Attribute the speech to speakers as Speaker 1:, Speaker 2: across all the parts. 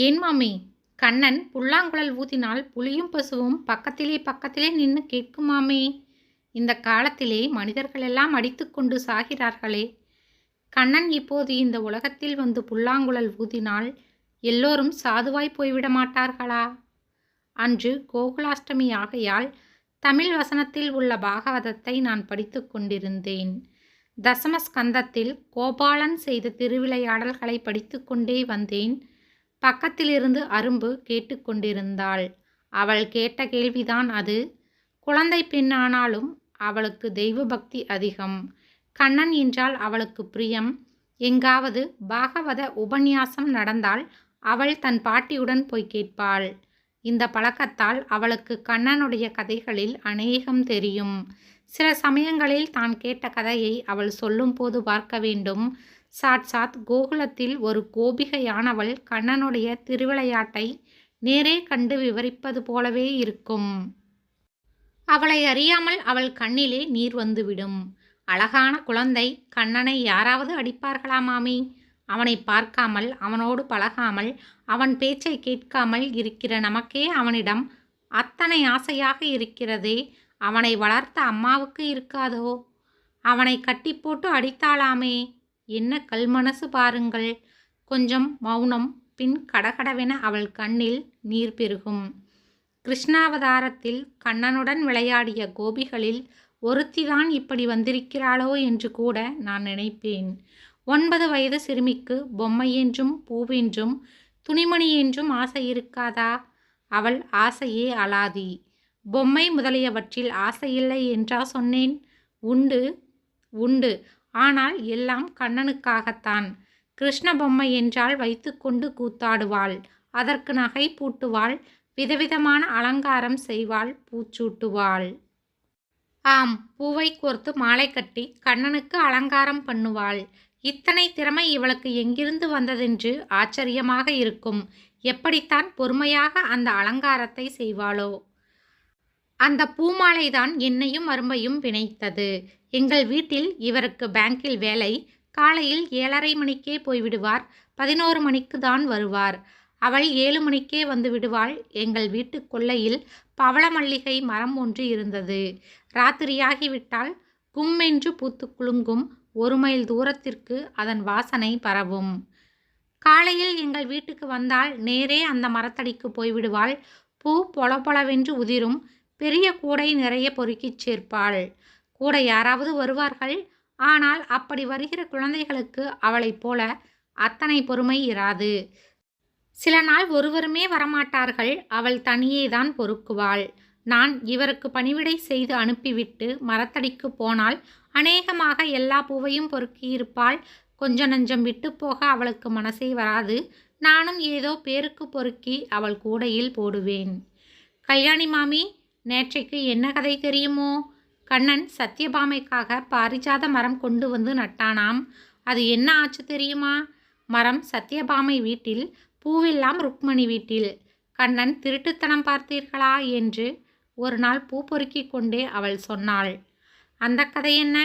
Speaker 1: ஏன் மாமி? கண்ணன் புல்லாங்குழல் ஊதினால் புலியும் பசுவும் பக்கத்திலே பக்கத்திலே நின்று கேட்குமாமே இந்த காலத்திலே மனிதர்களெல்லாம் அடித்துக்கொண்டு சாகிறார்களே. கண்ணன் இப்போது இந்த உலகத்தில் வந்து புல்லாங்குழல் ஊதினால் எல்லோரும் சாதுவாய் போய்விட மாட்டார்களா? அன்று கோகுலாஷ்டமி ஆகையால் தமிழ் வசனத்தில் உள்ள பாகவதத்தை நான் படித்து கொண்டிருந்தேன். தசமஸ்கந்தத்தில் கோபாலன் செய்த திருவிளையாடல்களை படித்து கொண்டே வந்தேன். பக்கத்திலிருந்து அரும்பு கேட்டுக்கொண்டிருந்தாள். அவள் கேட்ட கேள்விதான் அது. குழந்தை பெண்ணானாலும் அவளுக்கு தெய்வ பக்தி அதிகம். கண்ணன் என்றால் அவளுக்கு பிரியம். எங்காவது பாகவத உபன்யாசம் நடந்தால் அவள் தன் பாட்டியுடன் போய் கேட்பாள். இந்த பழக்கத்தால் அவளுக்கு கண்ணனுடைய கதைகளில் அநேகம் தெரியும். சில சமயங்களில் தான் கேட்ட கதையை அவள் சொல்லும்போது பார்க்க வேண்டும். சாட்சாத் கோகுலத்தில் ஒரு கோபிகையானவள் கண்ணனுடைய திருவிளையாட்டை நேரே கண்டு விவரிப்பது போலவே இருக்கும். அவளை அறியாமல் அவள் கண்ணிலே நீர் வந்துவிடும். அழகான குழந்தை கண்ணனை யாராவது அடிப்பார்களா மாமி அவனை பார்க்காமல் அவனோடு பழகாமல் அவன் பேச்சை கேட்காமல் இருக்கிற நமக்கே அவனிடம் அத்தனை ஆசையாக இருக்கிறதே அவனை வளர்த்த அம்மாவுக்கு இருக்காதோ? அவனை கட்டி போட்டு அடித்தாளாமே? என்ன கல்மனசு பாருங்கள். கொஞ்சம் மௌனம் பின் கடகடவென அவள் கண்ணில் நீர் பெருகும். கிருஷ்ணாவதாரத்தில் கண்ணனுடன் விளையாடிய கோபிகளில் ஒருத்திதான் இப்படி வந்திருக்கிறாளோ என்று கூட நான் நினைப்பேன். ஒன்பது வயது சிறுமிக்கு பொம்மை என்றும் பூவென்றும் துணிமணி என்றும் ஆசை இருக்காதா? அவள் ஆசையே அலாதி. பொம்மை முதலியவற்றில் ஆசையில்லை என்றா சொன்னேன்? உண்டு உண்டு. ஆனால் எல்லாம் கண்ணனுக்காகத்தான். கிருஷ்ண பொம்மை என்றால் வைத்துக்கொண்டு கூத்தாடுவாள். அதற்கு நகை பூட்டுவாள். விதவிதமான அலங்காரம் செய்வாள். பூச்சூட்டுவாள். ஆம் பூவை கோர்த்து மாலை கட்டி கண்ணனுக்கு அலங்காரம் பண்ணுவாள். இத்தனை திறமை இவளுக்கு எங்கிருந்து வந்ததென்று ஆச்சரியமாக இருக்கும். எப்படித்தான் பொறுமையாக அந்த அலங்காரத்தை செய்வாளோ? அந்த பூமாலைதான் என்னையும் அரும்பையும் பிணைத்தது எங்கள் வீட்டில் இவருக்கு பேங்கில் வேலை. காலையில் ஏழரை மணிக்கே போய்விடுவார். பதினோரு மணிக்கு தான் வருவார். அவள் ஏழு மணிக்கே வந்து விடுவாள். எங்கள் வீட்டு கொல்லையில் பவள மல்லிகை மரம் ஒன்று இருந்தது. ராத்திரியாகிவிட்டால் கும்மென்று பூத்து குலுங்கும் ஒரு மைல் தூரத்திற்கு அதன் வாசனை பரவும். காலையில் எங்கள் வீட்டுக்கு வந்தால் நேரே அந்த மரத்தடிக்கு போய்விடுவாள். பூ பொல பொலவென்று உதிரும். பெரிய கூடை நிறைய பொறுக்கிச் சேர்ப்பாள். கூட யாராவது வருவார்கள்? ஆனால் அப்படி வருகிற குழந்தைகளுக்கு அவளைப் போல அத்தனை பொறுமை இராது. சில நாள் ஒருவருமே வரமாட்டார்கள். அவள் தனியே தான் பொறுக்குவாள். நான் இவருக்கு பணிவிடை செய்து அனுப்பிவிட்டு மரத்தடிக்கு போனால் அநேகமாக எல்லா பூவையும் பொறுக்கியிருப்பாள். கொஞ்ச நஞ்சம் விட்டு போக அவளுக்கு மனசே வராது. நானும் ஏதோ பேருக்கு பொறுக்கி அவள் கூடையில் போடுவேன். கல்யாணி மாமி நேற்றைக்கு என்ன கதை தெரியுமோ? கண்ணன் சத்யபாமைக்காக பாரிஜாத மரம் கொண்டு வந்து நட்டானாம். அது என்ன ஆச்சு தெரியுமா? மரம் சத்யபாமை வீட்டில் பூவெல்லாம் ருக்மணி வீட்டில். கண்ணன் திருட்டுத்தனம் பார்த்தீர்களா? என்று ஒரு நாள் பூ பொறுக்கி கொண்டே அவள் சொன்னாள். அந்த கதை என்ன?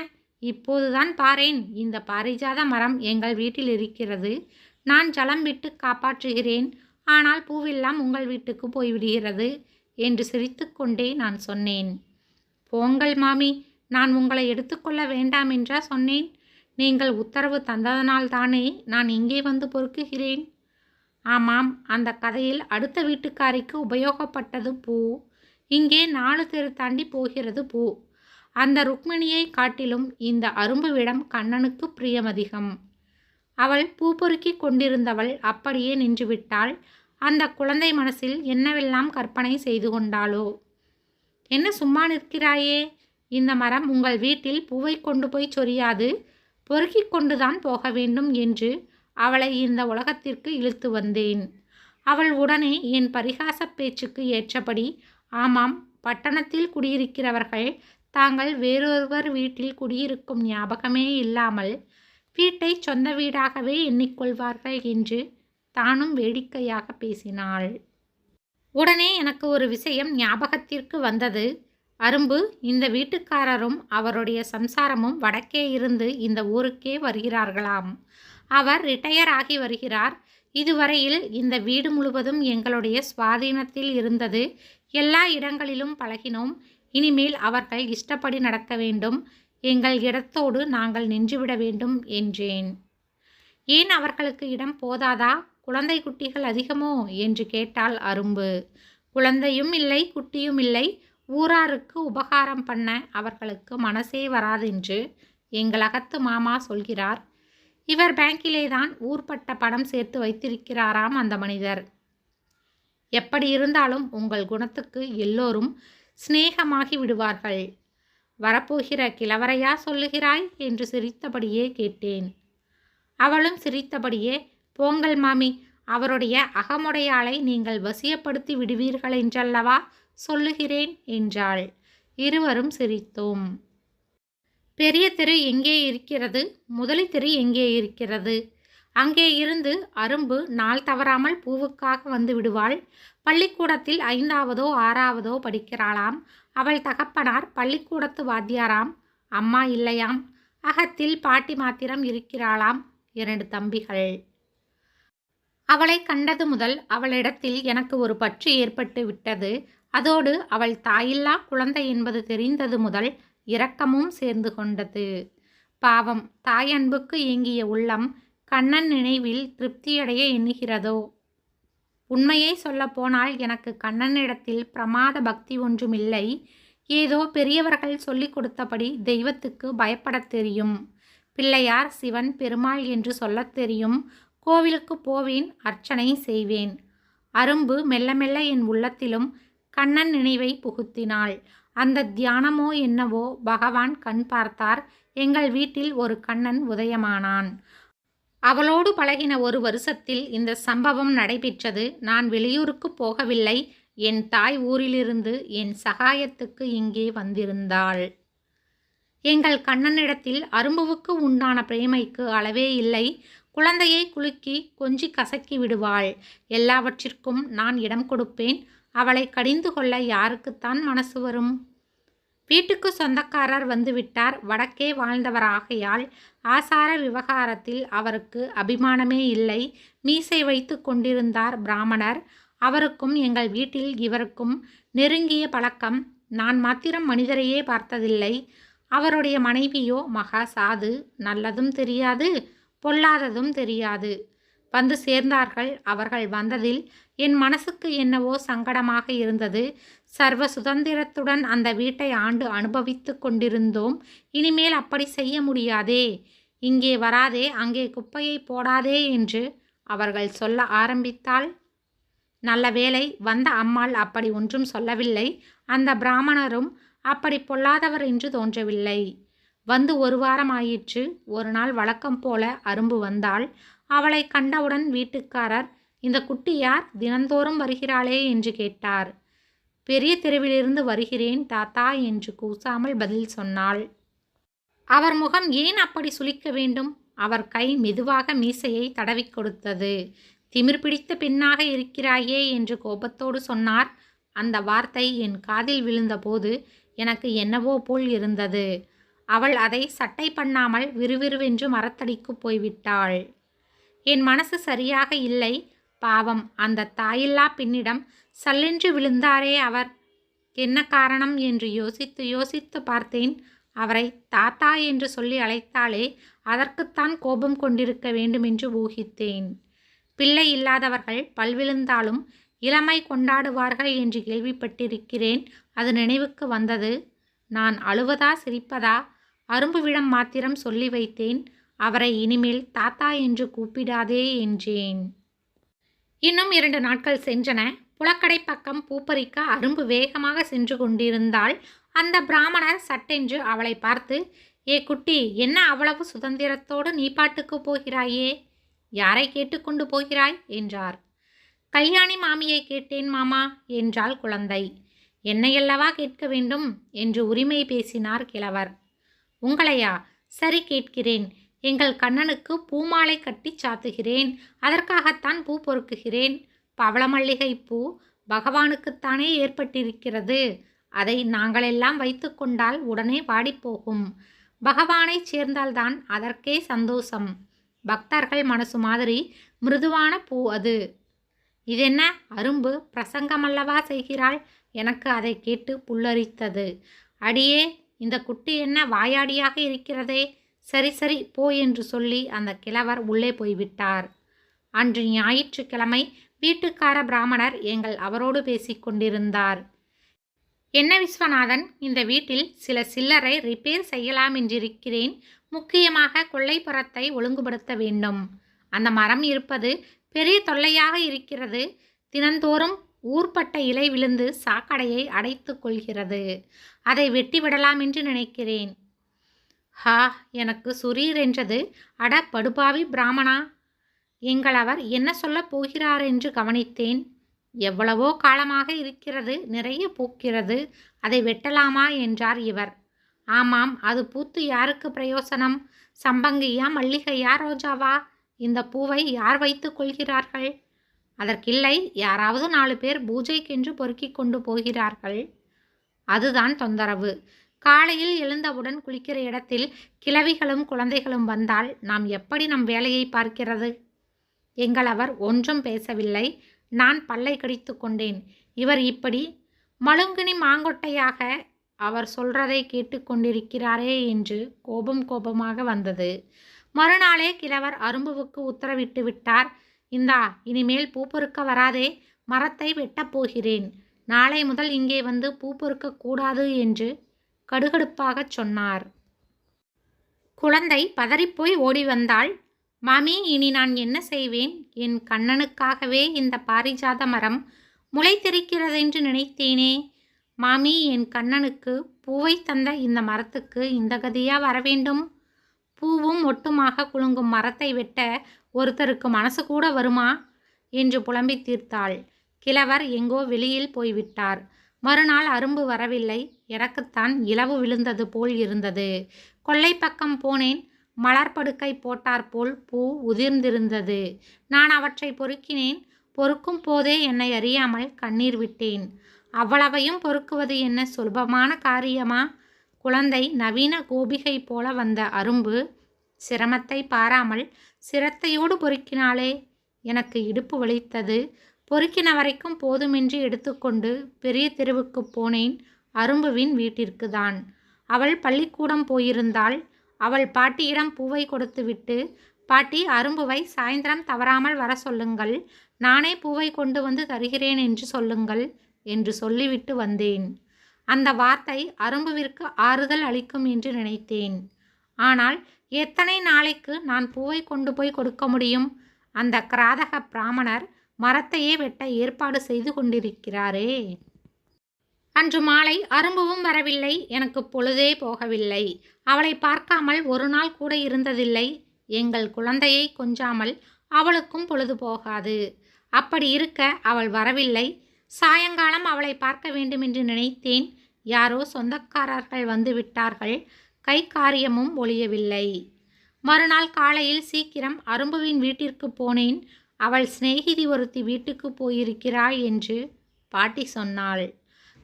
Speaker 1: இப்போதுதான் பாரேன். இந்த பாரிஜாத மரம் எங்கள் வீட்டில் இருக்கிறது. நான் ஜலம் விட்டு காப்பாற்றுகிறேன். ஆனால் பூவெல்லாம் உங்கள் வீட்டுக்கு போய்விடுகிறது என்று சிரித்துக்கொண்டே நான் சொன்னேன். போங்கள் மாமி நான் உங்களை எடுத்துக்கொள்ள வேண்டாம் என்றா சொன்னேன். நீங்கள் உத்தரவு தந்ததனால் தானே நான் இங்கே வந்து பொறுக்குகிறேன். ஆமாம் அந்த கதையில் அடுத்த வீட்டுக்காரிக்கு உபயோகப்பட்டது பூ. இங்கே நாலு தெரு தாண்டி போகிறது பூ. அந்த ருக்மிணியை காட்டிலும் இந்த அரும்புவிடம் கண்ணனுக்கு பிரியமதிகம். அவள் பூ பொறுக்கி கொண்டிருந்தவள் அப்படியே நின்றுவிட்டாள். அந்த குழந்தை மனசில் என்னவெல்லாம் கற்பனை செய்து கொண்டாளோ? என்ன சும்மா நிற்கிறாயே? இந்த மரம் உங்கள் வீட்டில் பூவை கொண்டு போய் சொரியாது. பொறுக்கிக் கொண்டுதான் போக வேண்டும் என்று அவளை இந்த உலகத்திற்கு இழுத்து வந்தேன். அவள் உடனே என் பரிகாச பேச்சுக்கு ஏற்றபடி ஆமாம் பட்டணத்தில் குடியிருக்கிறவர்கள் தாங்கள் வேறொருவர் வீட்டில் குடியிருக்கும் ஞாபகமே இல்லாமல் வீட்டை சொந்த வீடாகவே எண்ணிக்கொள்வார்கள் என்று தானும் வேடிக்கையாக பேசினாள். உடனே எனக்கு ஒரு விஷயம் ஞாபகத்திற்கு வந்தது. அரும்பு இந்த வீட்டுக்காரரும் அவருடைய சம்சாரமும் வடக்கே இருந்து இந்த ஊருக்கே வருகிறார்களாம். அவர் ரிட்டையர் ஆகி வருகிறார். இதுவரையில் இந்த வீடு முழுவதும் எங்களுடைய சுவாதீனத்தில் இருந்தது. எல்லா இடங்களிலும் பழகினோம். இனிமேல் அவர்கள் இஷ்டப்படி நடக்க வேண்டும். எங்கள் இடத்தோடு நாங்கள் நின்றுவிட வேண்டும் என்றேன். ஏன் அவர்களுக்கு இடம் போதாதா? குழந்தை குட்டிகள் அதிகமோ? என்று கேட்டாள் அரும்பு. குழந்தையும் இல்லை குட்டியும் இல்லை. ஊராருக்கு உபகாரம் பண்ண அவர்களுக்கு மனசே வராதென்று எங்கள் அகத்து மாமா சொல்கிறார். இவர் பேங்கிலே தான் ஊர்பட்ட பணம் சேர்த்து வைத்திருக்கிறாராம் அந்த மனிதர். எப்படி இருந்தாலும் உங்கள் குணத்துக்கு எல்லோரும் சிநேகமாகி விடுவார்கள். வரப்போகிற கிழவரையா சொல்லுகிறாய்? என்று சிரித்தபடியே கேட்டேன். அவளும் சிரித்தபடியே போங்கள் மாமி அவருடைய அகமுடையாளை நீங்கள் வசியப்படுத்தி விடுவீர்கள் என்றல்லவா சொல்லுகிறேன் என்றாள். இருவரும் சிரித்தோம். பெரிய தெரு எங்கே இருக்கிறது? முதலி தெரு எங்கே இருக்கிறது? அங்கே இருந்து அரும்பு நாள் தவறாமல் பூவுக்காக வந்து விடுவாள். பள்ளிக்கூடத்தில் ஐந்தாவதோ ஆறாவதோ படிக்கிறாளாம். அவள் தகப்பனார் பள்ளிக்கூடத்து வாத்தியாராம். அம்மா இல்லையாம். அகத்தில் பாட்டி மாத்திரம் இருக்கிறாளாம். இரண்டு தம்பிகள். அவளை கண்டது முதல் அவளிடத்தில் எனக்கு ஒரு பற்று ஏற்பட்டு விட்டது. அதோடு அவள் தாயில்லா குழந்தை என்பது தெரிந்தது முதல் இரக்கமும் சேர்ந்து கொண்டது. பாவம் தாய் அன்புக்கு ஏங்கிய உள்ளம் கண்ணன் நினைவில் திருப்தியடைய எண்ணுகிறதோ? உண்மையை சொல்லப்போனால் எனக்கு கண்ணனிடத்தில் பிரமாத பக்தி ஒன்றுமில்லை. ஏதோ பெரியவர்கள் சொல்லிக் கொடுத்தபடி தெய்வத்துக்கு பயப்படத் தெரியும். பிள்ளையார் சிவன் பெருமாள் என்று சொல்லத் தெரியும். கோவிலுக்கு போவேன் அர்ச்சனை செய்வேன். அரும்பு மெல்ல மெல்ல என் உள்ளத்திலும் கண்ணன் நினைவை புகுத்தினாள். அந்த தியானமோ என்னவோ பகவான் கண் பார்த்தார். எங்கள் வீட்டில் ஒரு கண்ணன் உதயமானான். அவளோடு பழகின ஒரு வருஷத்தில் இந்த சம்பவம் நடைபெற்றது. நான் வெளியூருக்கு போகவில்லை. என் தாய் ஊரிலிருந்து என் சகாயத்துக்கு இங்கே வந்திருந்தாள். எங்கள் கண்ணனிடத்தில் அரும்புவுக்கு உண்டான பிரேமைக்கு அளவே இல்லை. குழந்தையை குலுக்கி கொஞ்சி கசக்கி விடுவாள். எல்லாவற்றிற்கும் நான் இடம் கொடுப்பேன். அவளை கடிந்து கொள்ள யாருக்குத்தான் மனசு வரும்? வீட்டுக்கு சொந்தக்காரர் வந்துவிட்டார். வடக்கே வாழ்ந்தவராகையால் ஆசார விவகாரத்தில் அவருக்கு அபிமானமே இல்லை. மீசை வைத்து கொண்டிருந்தார் பிராமணர். அவருக்கும் எங்கள் வீட்டில் இவருக்கும் நெருங்கிய பழக்கம். நான் மாத்திரம் மனிதரையே பார்த்ததில்லை. அவருடைய மனைவியோ மகா சாது. நல்லதும் தெரியாது. பொல்லாததும் தெரியாது. வந்து சேர்ந்தார்கள். அவர்கள் வந்ததில் என் மனசுக்கு என்னவோ சங்கடமாக இருந்தது. சர்வ சுதந்திரத்துடன் அந்த வீட்டை ஆண்டு அனுபவித்து கொண்டிருந்தோம். இனிமேல் அப்படி செய்ய முடியாதே. இங்கே வராதே. அங்கே குப்பையை போடாதே என்று அவர்கள் சொல்ல ஆரம்பித்தால் நல்ல வேளை வந்த அம்மாள் அப்படி ஒன்றும் சொல்லவில்லை. அந்த பிராமணரும் அப்படி பொல்லாதவர் என்று தோன்றவில்லை. வந்து ஒரு வாரம் ஆயிற்று ஒரு நாள் வழக்கம் போல அரும்பு வந்தாள். அவளை கண்டவுடன் வீட்டுக்காரர் இந்த குட்டி யார்? தினந்தோறும் வருகிறாளே என்று கேட்டார். பெரிய தெருவிலிருந்து வருகிறேன் தாத்தா என்று கூசாமல் பதில் சொன்னாள். அவர் முகம் ஏன் அப்படி சுளிக்க வேண்டும்? அவர் கை மெதுவாக மீசையை தடவிக் கொடுத்தது. திமிர் பிடித்த பெண்ணாக இருக்கிறாயே என்று கோபத்தோடு சொன்னார். அந்த வார்த்தை என் காதில் விழுந்தபோது எனக்கு என்னவோ போல் இருந்தது. அவள் அதை சட்டை பண்ணாமல் விறுவிறுவென்று மரத்தடிக்கு போய்விட்டாள். என் மனசு சரியாக இல்லை. பாவம் அந்த தாயில்லா பெண்ணிடம் சல்லென்று விழுந்தாரே அவர். என்ன காரணம் என்று யோசித்து யோசித்து பார்த்தேன். அவரை தாத்தா என்று சொல்லி அழைத்தாலே அதற்குத்தான் கோபம் கொண்டிருக்க வேண்டும் என்று ஊகித்தேன். பிள்ளை இல்லாதவர்கள் பல்விழுந்தாலும் இளமை கொண்டாடுவார்கள் என்று கேள்விப்பட்டிருக்கிறேன். அது நினைவுக்கு வந்தது. நான் அழுவதா சிரிப்பதா அரும்புவிடம் மாத்திரம் சொல்லி வைத்தேன். அவரை இனிமேல் தாத்தா என்று கூப்பிடாதே என்றேன். இன்னும் இரண்டு நாட்கள் சென்றன. புலக்கடை பக்கம் பூப்பறிக்க அரும்பு வேகமாக சென்று கொண்டிருந்தால் அந்த பிராமணர் சட்டென்று அவளை பார்த்து ஏ குட்டி என்ன அவ்வளவு சுதந்திரத்தோடு நீ பாட்டுக்கு போகிறாயே? யாரை கேட்டுக்கொண்டு போகிறாய்? என்றார். கல்யாணி மாமியை கேட்டேன் மாமா என்றாள் குழந்தை. என்னையல்லவா கேட்க வேண்டும்? என்று உரிமை பேசினார் கிழவர். உங்களையா? சரி கேட்கிறேன். எங்கள் கண்ணனுக்கு பூமாலை கட்டி சாத்துகிறேன். அதற்காகத்தான் பூ பொறுக்குகிறேன். பவளமல்லிகை பூ பகவானுக்குத்தானே ஏற்பட்டிருக்கிறது. அதை நாங்களெல்லாம் வைத்துக்கொண்டால் உடனே வாடிப்போகும் பகவானைச் சேர்ந்தால்தான் அதற்கே சந்தோஷம். பக்தர்கள் மனசு மாதிரி மிருதுவான பூ அது. இதென்ன? அரும்பு பிரசங்கமல்லவா செய்கிறாள். எனக்கு அதை கேட்டு புல்லரித்தது. அடியே இந்த குட்டி என்ன வாயாடியாக இருக்கிறதே? சரி சரி போ என்று சொல்லி அந்த கிழவர் உள்ளே போய்விட்டார். அன்று ஞாயிற்றுக்கிழமை வீட்டுக்கார பிராமணர் எங்கள் அவரோடு பேசிக்கொண்டிருந்தார் என்ன விஸ்வநாதன் இந்த வீட்டில் சில சில்லறை ரிப்பேர் செய்யலாம் என்றிருக்கிறேன். முக்கியமாக கொள்ளைப்புறத்தை ஒழுங்குபடுத்த வேண்டும். அந்த மரம் இருப்பது பெரிய தொல்லையாக இருக்கிறது. தினந்தோறும் ஊர்பட்ட இலை விழுந்து சாக்கடையை அடைத்து கொள்கிறது. அதை வெட்டிவிடலாம் என்று நினைக்கிறேன். ஹா எனக்கு சுரீர் என்றது. அட படுபாவி பிராமணா! எங்கள் அவர் என்ன சொல்லப் போகிறார் என்று கவனித்தேன். எவ்வளவோ காலமாக இருக்கிறது நிறைய பூக்கிறது. அதை வெட்டலாமா என்றார் இவர். ஆமாம் அது பூத்து யாருக்கு பிரயோசனம்? சம்பங்கியா மல்லிகையா ரோஜாவா? இந்த பூவை யார் வைத்துக் கொள்கிறார்கள்? அதற்கில்லை யாராவது நாலு பேர் பூஜைக்கென்று பொறுக்கி கொண்டு போகிறார்கள். அதுதான் தொந்தரவு. காலையில் எழுந்தவுடன் குளிக்கிற இடத்தில் கிழவிகளும் குழந்தைகளும் வந்தால் நாம் எப்படி நம் வேலையை பார்க்கிறது? எங்கள் அவர் ஒன்றும் பேசவில்லை. நான் பல்லை கடித்து கொண்டேன். இவர் இப்படி மழுங்கினி மாங்கொட்டையாக அவர் சொல்றதை கேட்டுக்கொண்டிருக்கிறாரே என்று கோபம் கோபமாக வந்தது. மறுநாளே கிழவர் அரும்புவுக்கு உத்தரவிட்டு விட்டார். இந்தா இனிமேல் பூ பொறுக்க வராதே மரத்தை வெட்டப் போகிறேன். நாளை முதல் இங்கே வந்து பூ பொறுக்க கூடாது என்று கடுகடுப்பாகச் சொன்னார். குழந்தை பதறிப்போய் ஓடி வந்தாள் மாமி இனி நான் என்ன செய்வேன்? என் கண்ணனுக்காகவே இந்த பாரிஜாத மரம் முளைத்திருக்கிறதென்று நினைத்தேனே. மாமி என் கண்ணனுக்கு பூவை தந்த இந்த மரத்துக்கு இந்த கதியா வரவேண்டும்? பூவும் ஒட்டுமாக குலுங்கும் மரத்தை வெட்ட ஒருத்தருக்கு மனசு கூட வருமா? என்று புலம்பி தீர்த்தாள். கிழவர் எங்கோ வெளியில் போய்விட்டார். மறுநாள் அரும்பு வரவில்லை. எனக்குத்தான் இலவு விழுந்தது போல் இருந்தது. கொல்லை பக்கம் போனேன். மலர்படுக்கை போட்டாற்போல் பூ உதிர்ந்திருந்தது. நான் அவற்றை பொறுக்கினேன். பொறுக்கும் போதே என்னை அறியாமல் கண்ணீர் விட்டேன். அவ்வளவையும் பொறுக்குவது என்ன சுலபமான காரியமா? குழந்தை நவீன கோபிகை போல வந்த அரும்பு சிரமத்தை பாராமல் சிரத்தையோடு பொறுக்கினாளே எனக்கு இடுப்பு வலித்தது. பொறுக்கின வரைக்கும் போதுமென்று எடுத்துக்கொண்டு பெரிய தெருவுக்கு போனேன். அரும்புவின் வீட்டிற்கு தான் அவள் பள்ளிக்கூடம் போயிருந்தாள். அவள் பாட்டியிடம் பூவை கொடுத்துவிட்டு பாட்டி அரும்புவை சாயந்தரம் தவறாமல் வர சொல்லுங்கள். நானே பூவை கொண்டு வந்து தருகிறேன் என்று சொல்லுங்கள் என்று சொல்லிவிட்டு வந்தேன். அந்த வார்த்தை அரும்புவிற்கு ஆறுதல் அளிக்கும் என்று நினைத்தேன். ஆனால் எத்தனை நாளைக்கு நான் பூவை கொண்டு போய் கொடுக்க முடியும்? அந்த கிராதக பிராமணர் மரத்தையே வெட்ட ஏற்பாடு செய்து கொண்டிருக்கிறாரே. அன்று மாலை அரும்புவும் வரவில்லை எனக்கு பொழுதே போகவில்லை. அவளை பார்க்காமல் ஒரு நாள் கூட இருந்ததில்லை. எங்கள் குழந்தையை கொஞ்சாமல் அவளுக்கும் பொழுது போகாது. அப்படி இருக்க அவள் வரவில்லை. சாயங்காலம் அவளை பார்க்க வேண்டுமென்று நினைத்தேன். யாரோ சொந்தக்காரர்கள் வந்து விட்டார்கள். கை காரியமும் ஒழியவில்லை. மறுநாள் காலையில் சீக்கிரம் அரும்புவின் வீட்டிற்கு போனேன். அவள் சிநேகிதி ஒருத்தி வீட்டுக்கு போயிருக்கிறாள் என்று பாட்டி சொன்னாள்.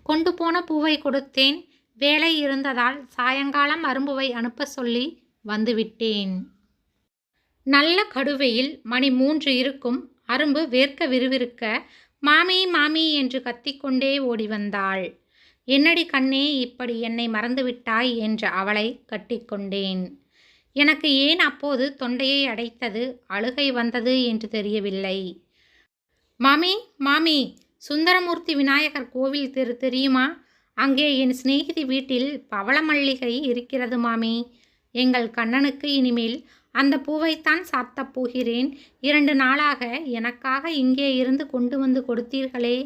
Speaker 1: கொண்டு போன பூவை கொடுத்தேன். வேலை இருந்ததால் சாயங்காலம் அரும்புவை அனுப்ப சொல்லி வந்துவிட்டேன். நல்ல கடுவையில் மணி மூன்று இருக்கும். அரும்பு வேர்க்க விறுவிறுக்க மாமி மாமி என்று கத்திக்கொண்டே ஓடி வந்தாள் என்னடி கண்ணே இப்படி என்னை மறந்துவிட்டாய் என்று அவளை கட்டிக்கொண்டேன். எனக்கு ஏன் அப்போது தொண்டையை அடைத்தது அழுகை வந்தது என்று தெரியவில்லை. மாமி மாமி சுந்தரமூர்த்தி விநாயகர் கோவில் தெரு தெரியுமா? அங்கே என் சிநேகிதி வீட்டில் பவளமல்லிகை இருக்கிறது மாமி. எங்கள் கண்ணனுக்கு இனிமேல் அந்த பூவைத்தான் சாத்தப் போகிறேன். இரண்டு நாளாக எனக்காக இங்கே இருந்து கொண்டு வந்து கொடுத்தீர்களே.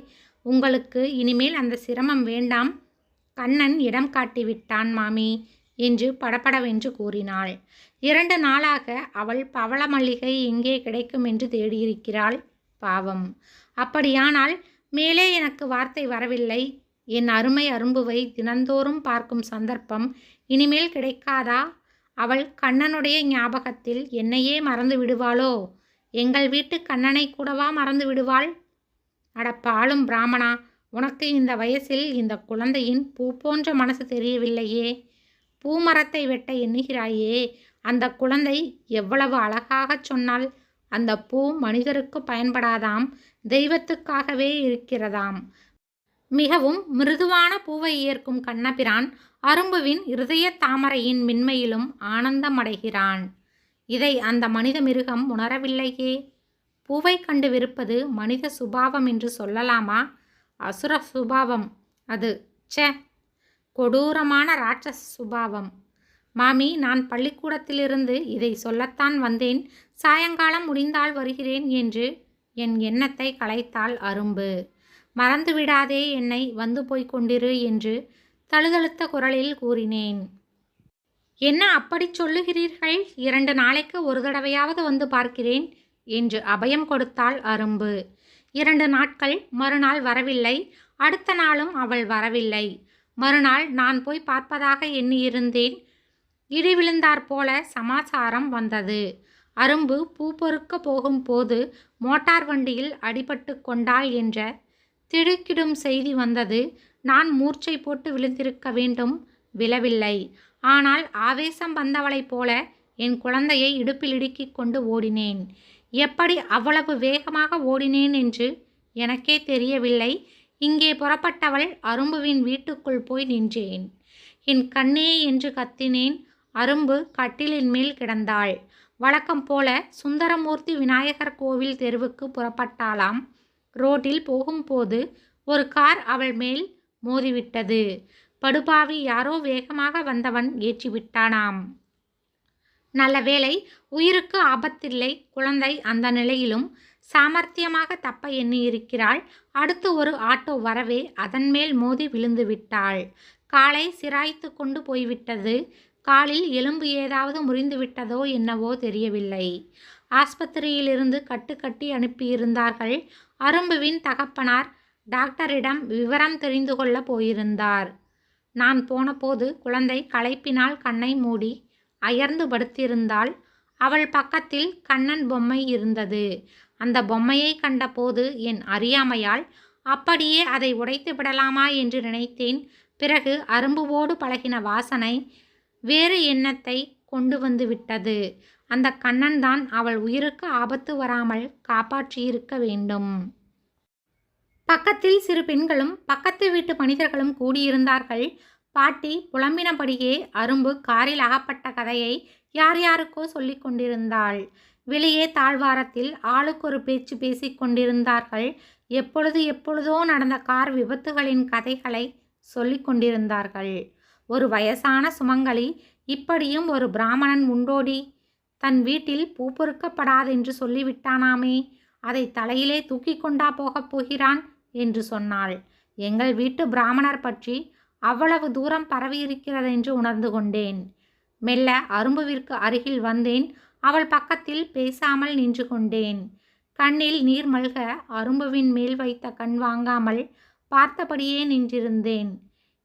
Speaker 1: உங்களுக்கு இனிமேல் அந்த சிரமம் வேண்டாம். கண்ணன் இடம் காட்டிவிட்டான் மாமி என்று படபடவென்று கூறினாள். இரண்டு நாளாக அவள் பவள மல்லிகை எங்கே கிடைக்கும் என்று தேடியிருக்கிறாள் பாவம். அப்படியானால் மேலே எனக்கு வார்த்தை வரவில்லை. என் அருமை அரும்புவை தினந்தோறும் பார்க்கும் சந்தர்ப்பம் இனிமேல் கிடைக்காதா? அவள் கண்ணனுடைய ஞாபகத்தில் என்னையே மறந்து விடுவாளோ? எங்கள் வீட்டு கண்ணனை கூடவா மறந்து விடுவாள்? அட பாலும் பிராமணா உனக்கு இந்த வயசில் இந்த குழந்தையின் பூ போன்ற மனசு தெரியவில்லையே. பூமரத்தை வெட்ட எண்ணுகிறாயே அந்த குழந்தை எவ்வளவு அழகாகச் சொன்னால் அந்த பூ மனிதருக்கு பயன்படாதாம் தெய்வத்துக்காகவே இருக்கிறதாம். மிகவும் மிருதுவான பூவை ஏற்கும் கண்ணபிரான் அரும்புவின் இருதய தாமரையின் மின்மையிலும் ஆனந்தமடைகிறான். இதை அந்த மனித மிருகம் உணரவில்லையே. பூவை கண்டு விருப்பது மனித சுபாவம் என்று சொல்லலாமா? அசுர சுபாவம். அது சே கொடூரமான ராட்சச சுபாவம். மாமி நான் பள்ளிக்கூடத்திலிருந்து இதை சொல்லத்தான் வந்தேன். சாயங்காலம் முடிந்தால் வருகிறேன் என்று என் எண்ணத்தை கலைத்தாள் அரும்பு. மறந்துவிடாதே என்னை வந்து போய்க் கொண்டிரு என்று தழுதழுத்த குரலில் கூறினேன். என்ன அப்படி சொல்லுகிறீர்கள்? இரண்டு நாளைக்கு ஒரு தடவையாவது வந்து பார்க்கிறேன். என்று அபயம் கொடுத்தாள் அரும்பு. இரண்டு நாட்கள் மறுநாள் வரவில்லை. அடுத்த நாளும் அவள் வரவில்லை. மறுநாள் நான் போய் பார்ப்பதாக எண்ணியிருந்தேன். இடி விழுந்தாற் போல சமாச்சாரம் வந்தது. அரும்பு பூ பொறுக்க போகும்போது மோட்டார் வண்டியில் அடிபட்டு கொண்டாள் என்ற திடுக்கிடும் செய்தி வந்தது. நான் மூர்ச்சை போட்டு விழுந்திருக்க வேண்டும். விழவில்லை. ஆனால் ஆவேசம் வந்தவளைப் போல என் குழந்தையை இடுப்பில் இடுக்கிக் கொண்டு ஓடினேன். எப்படி அவ்வளவு வேகமாக ஓடினேன் என்று எனக்கே தெரியவில்லை. இங்கே புறப்பட்டவள் அரும்புவின் வீட்டுக்குள் போய் நின்றேன். என் கண்ணே என்று கத்தினேன். அரும்பு கட்டிலின் மேல் கிடந்தாள். வழக்கம் போல சுந்தரமூர்த்தி விநாயகர் கோவில் தெருவுக்கு புறப்பட்டாளாம். ரோட்டில் போகும்போது ஒரு கார் அவள் மேல் மோதிவிட்டது. படுபாவி யாரோ வேகமாக வந்தவன் ஏற்றிவிட்டானாம். நல்ல வேளை உயிருக்கு ஆபத்தில்லை குழந்தை அந்த நிலையிலும் சாமர்த்தியமாக தப்ப எண்ணியிருக்கிறாள். அடுத்து ஒரு ஆட்டோ வரவே அதன் மேல் மோதி விழுந்து விட்டாள். காலை சிராய்த்து கொண்டு போய்விட்டது. காலில் எலும்பு ஏதாவது முறிந்து விட்டதோ என்னவோ தெரியவில்லை. ஆஸ்பத்திரியிலிருந்து கட்டு கட்டி அனுப்பியிருந்தார்கள். அரும்புவின் தகப்பனார் டாக்டரிடம் விவரம் தெரிந்து கொள்ள போயிருந்தார். நான் போனபோது குழந்தை களைப்பினால் கண்ணை மூடி அயர்ந்து படுத்திருந்தாள். அவள் பக்கத்தில் கண்ணன் பொம்மை இருந்தது. அந்த பொம்மையை கண்டபோது என் அறியாமையால் அப்படியே அதை உடைத்து விடலாமா என்று நினைத்தேன். பிறகு அரும்புவோடு பழகின வாசனை வேறு எண்ணத்தை கொண்டு வந்து விட்டது. அந்த கண்ணன் தான் அவள் உயிருக்கு ஆபத்து வராமல் காப்பாற்றியிருக்க வேண்டும். பக்கத்தில் சிறு பெண்களும் பக்கத்து வீட்டு மனிதர்களும் கூடியிருந்தார்கள். பாட்டி புலம்பினபடியே அரும்பு காரில் அகப்பட்ட கதையை யார் யாருக்கோ சொல்லிக் கொண்டிருந்தாள். வெளியே தாழ்வாரத்தில் ஆளுக்கு ஒரு பேச்சு பேசிக் கொண்டிருந்தார்கள். எப்பொழுது எப்பொழுதோ நடந்த கார் விபத்துகளின் கதைகளை சொல்லிக் கொண்டிருந்தார்கள். ஒரு வயசான சுமங்கலி இப்படியும் ஒரு பிராமணன் உண்டோடி? தன் வீட்டில் பூ பொறுக்கப்படாதென்று சொல்லிவிட்டானாமே அதை தலையிலே தூக்கி கொண்டா போகப் போகிறான்? என்று சொன்னாள். எங்கள் வீட்டு பிராமணர் பற்றி அவ்வளவு தூரம் பரவியிருக்கிறதென்று உணர்ந்து கொண்டேன். மெல்ல அரும்புவிற்கு அருகில் வந்தேன். அவள் பக்கத்தில் பேசாமல் நின்று கொண்டேன். கண்ணில் நீர் மல்க அரும்புவின் மேல் வைத்த கண் வாங்காமல் பார்த்தபடியே நின்றிருந்தேன்.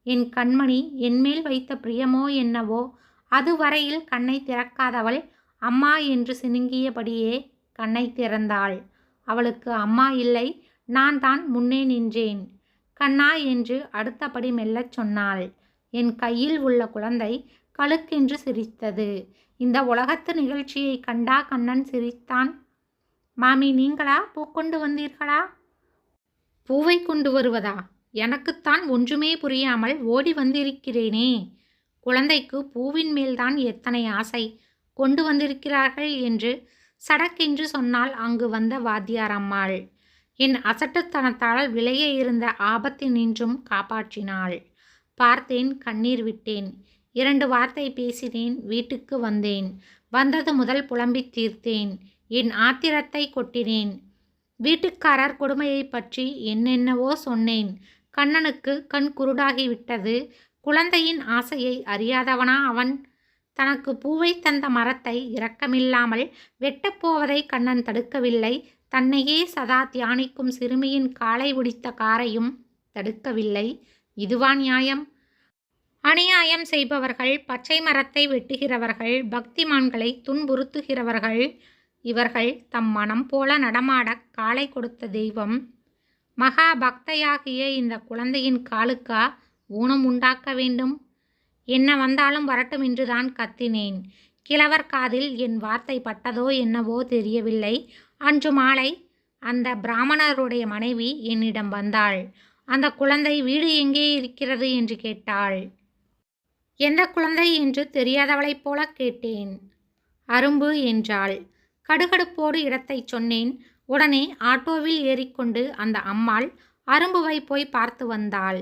Speaker 1: என் கண்மணி என்மேல் வைத்த பிரியமோ என்னவோ அதுவரையில் கண்ணை திறக்காதவள் அம்மா என்று சினுங்கியபடியே கண்ணை திறந்தாள். அவளுக்கு அம்மா இல்லை நான் தான் முன்னே நின்றேன். கண்ணா என்று அடுத்தபடி மெல்லச் சொன்னாள். என் கையில் உள்ள குழந்தை கழுக்கென்று சிரித்தது. இந்த உலகத்து நிகழ்ச்சியை கண்டா கண்ணன் சிரித்தான். மாமி நீங்களா? பூ கொண்டு வந்தீர்களா? பூவை கொண்டு வருவதா? எனக்குத்தான் ஒன்றுமே புரியாமல் ஓடி வந்திருக்கிறேனே. குழந்தைக்கு பூவின் மேல்தான் எத்தனை ஆசை. கொண்டு வந்திருக்கிறார்கள் என்று சடக்கென்று சொன்னால் அங்கு வந்த வாத்தியார் அம்மாள். என் அசட்டுத்தனத்தால் விளைய இருந்த ஆபத்தினின்றும் காப்பாற்றினாள். பார்த்தேன் கண்ணீர் விட்டேன். இரண்டு வார்த்தை பேசினேன் வீட்டுக்கு வந்தேன். வந்தது முதல் புலம்பித் தீர்த்தேன். என் ஆத்திரத்தை கொட்டினேன். வீட்டுக்காரர் கொடுமையை பற்றி என்னென்னவோ சொன்னேன். கண்ணனுக்கு கண் குருடாகிவிட்டது. குழந்தையின் ஆசையை அறியாதவனா அவன்? தனக்கு பூவை தந்த மரத்தை இரக்கமில்லாமல் வெட்டப்போவதை கண்ணன் தடுக்கவில்லை. தன்னையே சதா தியானிக்கும் சிறுமியின் காலை உடித்த காரையும் தடுக்கவில்லை. இதுவா நியாயம்? அநியாயம் செய்பவர்கள் பச்சை மரத்தை வெட்டுகிறவர்கள் பக்திமான்களை துன்புறுத்துகிறவர்கள் இவர்கள் தம் மனம் போல நடமாட காலை கொடுத்த தெய்வம். மகா பக்தையாகிய இந்த குழந்தையின் காலுக்கா ஊனம் உண்டாக்க வேண்டும்? என்ன வந்தாலும் வரட்டும் என்றுதான் கத்தினேன். கிழவர் காதில் என் வார்த்தை பட்டதோ என்னவோ தெரியவில்லை. அன்று மாலை அந்த பிராமணருடைய மனைவி என்னிடம் வந்தாள். அந்த குழந்தை வீடு எங்கே இருக்கிறது என்று கேட்டாள். எந்த குழந்தை என்று தெரியாதவளைப் போல கேட்டேன். அரும்பு என்றாள். கடுகடுப்போடு இடத்தைச் சொன்னேன். உடனே ஆட்டோவில் ஏறிக்கொண்டு அந்த அம்மாள் அரும்புவை போய் பார்த்து வந்தாள்.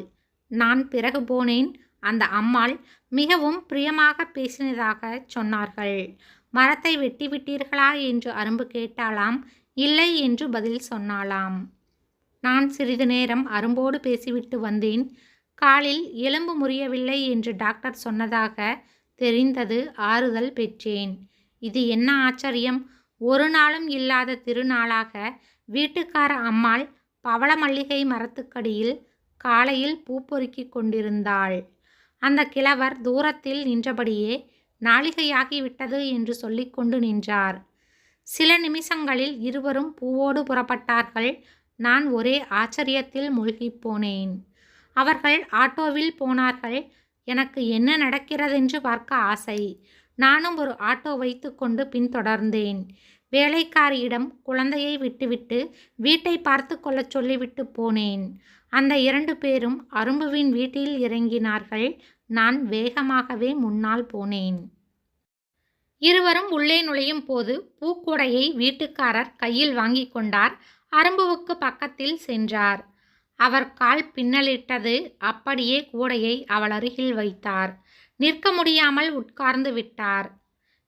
Speaker 1: நான் பிறகு போனேன். அந்த அம்மாள் மிகவும் பிரியமாக பேசினதாக சொன்னார்கள். மரத்தை வெட்டிவிட்டீர்களா என்று அரும்பு கேட்டாளாம். இல்லை என்று பதில் சொன்னாளாம். நான் சிறிது நேரம் அரும்போடு பேசிவிட்டு வந்தேன். காலில் எலும்பு முறியவில்லை என்று டாக்டர் சொன்னதாக தெரிந்தது ஆறுதல் பெற்றேன். இது என்ன ஆச்சரியம்? ஒரு நாளும் இல்லாத திருநாளாக வீட்டுக்கார அம்மாள் பவள மல்லிகை மரத்துக்கடியில் காலையில் பூ பொறுக்கி கொண்டிருந்தாள். அந்த கிழவர் தூரத்தில் நின்றபடியே நாளிகையாகிவிட்டது என்று சொல்லிக்கொண்டு நின்றார். சில நிமிஷங்களில் இருவரும் பூவோடு புறப்பட்டார்கள். நான் ஒரே ஆச்சரியத்தில் மூழ்கிப் போனேன். அவர்கள் ஆட்டோவில் போனார்கள். எனக்கு என்ன நடக்கிறதென்று பார்க்க ஆசை. நானும் ஒரு ஆட்டோ வைத்துக்கொண்டு பின்தொடர்ந்தேன். வேலைக்காரியிடம் குழந்தையை விட்டுவிட்டு வீட்டை பார்த்து கொள்ளச் சொல்லிவிட்டு போனேன். அந்த இரண்டு பேரும் அரும்புவின் வீட்டில் இறங்கினார்கள். நான் வேகமாகவே முன்னால் போனேன். இருவரும் உள்ளே நுழையும் போது பூக்கூடையை வீட்டுக்காரர் கையில் வாங்கி கொண்டார். அரும்புவுக்கு பக்கத்தில் சென்றார். அவர் கால் பின்னலிட்டது அப்படியே கூடையை அவள் அருகில் வைத்தார். நிற்க முடியாமல் உட்கார்ந்து விட்டார்.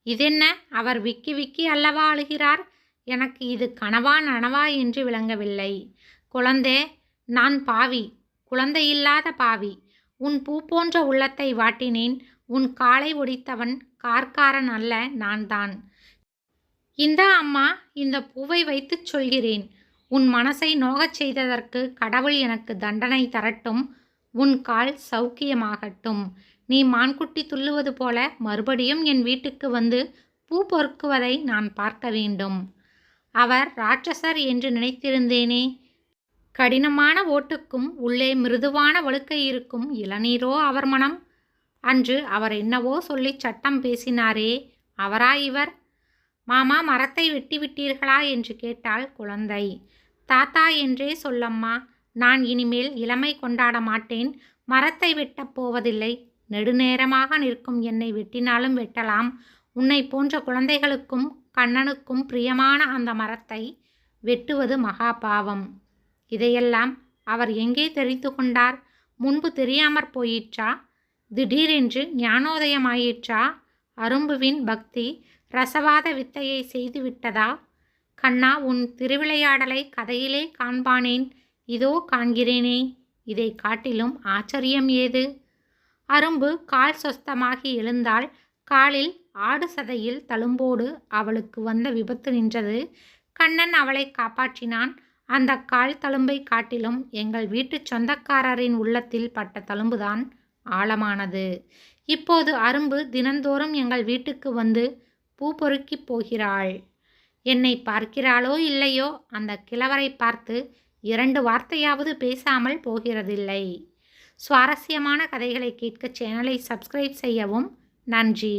Speaker 1: இதென்ன? அவர் விக்கி விக்கி அல்லவா அழுகிறார்? எனக்கு இது கனவா நனவா என்று விளங்கவில்லை. குழந்தே நான் பாவி. குழந்தையில்லாத பாவி. உன் பூ போன்ற உள்ளத்தை வாட்டினேன். உன் காலை ஒடித்தவன் கார்காரன் அல்ல நான் தான் இந்த அம்மா இந்த பூவை வைத்துச் சொல்கிறேன். உன் மனசை நோகச் செய்ததற்கு கடவுள் எனக்கு தண்டனை தரட்டும். உன் கால் சௌக்கியமாகட்டும். நீ மான்குட்டி துள்ளுவது போல மறுபடியும் என் வீட்டுக்கு வந்து பூ பொறுக்குவதை நான் பார்க்க வேண்டும். அவர் ராட்சசர் என்று நினைத்திருந்தேனே. கடினமான ஓட்டுக்கும் உள்ளே மிருதுவான வழுக்கை இருக்கும் இளநீரோ அவர் மனம்? அன்று அவர் என்னவோ சொல்லி சட்டம் பேசினாரே அவரா இவர்? மாமா மரத்தை வெட்டி விட்டீர்களா? என்று கேட்டாள் குழந்தை. தாத்தா என்றே சொல்லம்மா நான் இனிமேல் இளமை கொண்டாட மாட்டேன் மரத்தை வெட்டப் போவதில்லை. நெடுநேரமாக நிற்கும் என்னை வெட்டினாலும் வெட்டலாம். உன்னை போன்ற குழந்தைகளுக்கும் கண்ணனுக்கும் பிரியமான அந்த மரத்தை வெட்டுவது மகா பாவம். இதையெல்லாம் அவர் எங்கே தெரிந்து கொண்டார்? முன்பு தெரியாமற் போயிற்றா? திடீரென்று ஞானோதயமாயிற்றா? அரும்புவின் பக்தி ரசவாத வித்தையை செய்துவிட்டதா கண்ணா உன் திருவிளையாடலை கதையிலே காண்பானேன். இதோ காண்கிறேனே இதை காட்டிலும் ஆச்சரியம் ஏது? அரும்பு கால் சொஸ்தமாகி எழுந்தால் காலில் ஆடு சதையில் தழும்போடு அவளுக்கு வந்த விபத்து நின்றது. கண்ணன் அவளை காப்பாற்றினான். அந்த கால் தழும்பை காட்டிலும் எங்கள் வீட்டு சொந்தக்காரரின் உள்ளத்தில் பட்ட தழும்புதான் ஆழமானது. இப்போது அரும்பு தினந்தோறும் எங்கள் வீட்டுக்கு வந்து பூ பொறுக்கிப் போகிறாள். என்னை பார்க்கிறாளோ இல்லையோ? அந்த கிழவரை பார்த்து இரண்டு வார்த்தையாவது பேசாமல் போகிறதில்லை. சுவாரஸ்யமான கதைகளை கேட்க சேனலை சப்ஸ்கிரைப் செய்யவும் நன்றி.